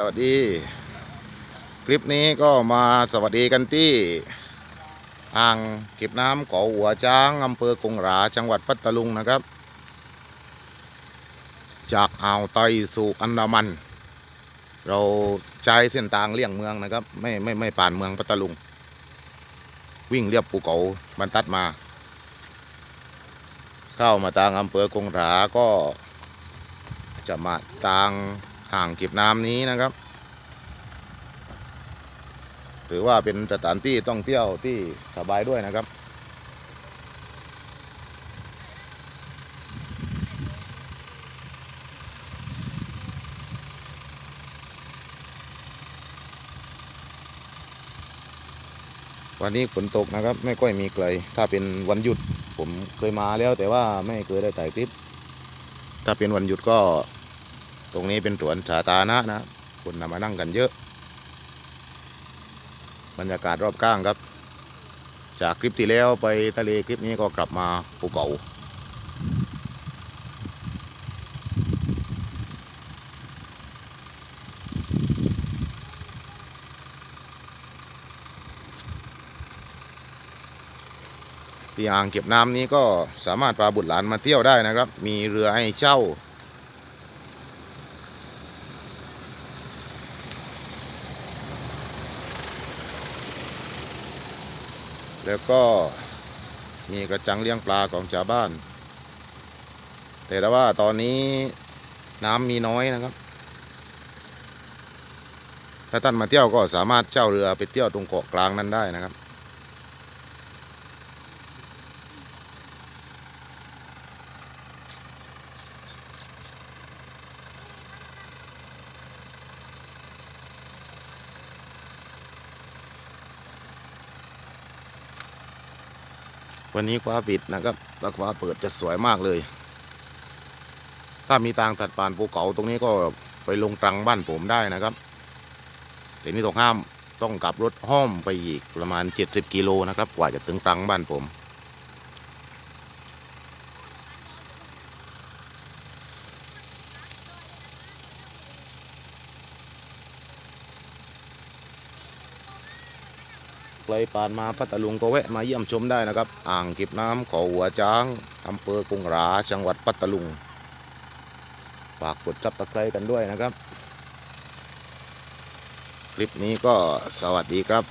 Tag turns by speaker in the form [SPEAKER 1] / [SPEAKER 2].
[SPEAKER 1] สวัสดี คลิปนี้ก็มาสวัสดีกันที่อ่างเก็บน้ำเกาะหัวช้างอำเภอกงหราจังหวัดพัทลุงนะครับ จากอ่าวไตสู่อันดามัน เราใช้เส้นทางเลี่ยงเมืองนะครับ ไม่ไม่ไม่ผ่านเมืองพัทลุง วิ่งเรียบภูเขาบรรทัดมา เข้ามาทางอำเภอกงหราก็จะมาทาง ห่างเก็บน้ำนี้นะครับ ถือว่าเป็นสถานที่ท่องเที่ยวที่สบายด้วยนะครับ วันนี้ฝนตกนะครับ ไม่ค่อยมีใครถ้าเป็นวันหยุดผมเคยมาแล้วแต่ว่าไม่เคยได้ถ่ายคลิป ถ้าเป็นวันหยุดก็ ตรงนี้เป็นสวนสาธารณะนะคนนำมานั่งกันเยอะ บรรยากาศรอบข้างครับ จากคลิปที่แล้วไปทะเลคลิปนี้ก็กลับมาภูเขาที่อ่างเก็บน้ำนี้ก็สามารถพาบุตรหลานมาเที่ยวได้นะครับ มีเรือให้เช่า แล้วก็มีกระจังเลี้ยงปลาของชาวบ้าน แต่ว่าตอนนี้น้ำมีน้อยนะครับ ถ้าท่านมาเที่ยวก็สามารถเช่าเรือไปเที่ยวตรงเกาะกลางนั้นได้นะครับ วันนี้ฟ้าปิดนะครับแล้วฟ้าเปิดจะสวยมากเลย ถ้ามีทางตัดผ่านภูเขาตรงนี้ก็ไปลงตรังบ้านผมได้นะครับ แต่นี่ต้องห้ามต้องกลับรถห้อมไปอีกประมาณ 70 กิโลนะครับ กว่าจะถึงตรังบ้านผม ใครผ่านมาพัทลุงก็แวะมาเยี่ยมชมได้นะครับ อ่างเก็บน้ำเขอหัวจ้างอำเภอกงราจังหวัดพัทลุงฝากกดจับตะไคร้กันด้วยนะครับ คลิปนี้ก็สวัสดีครับ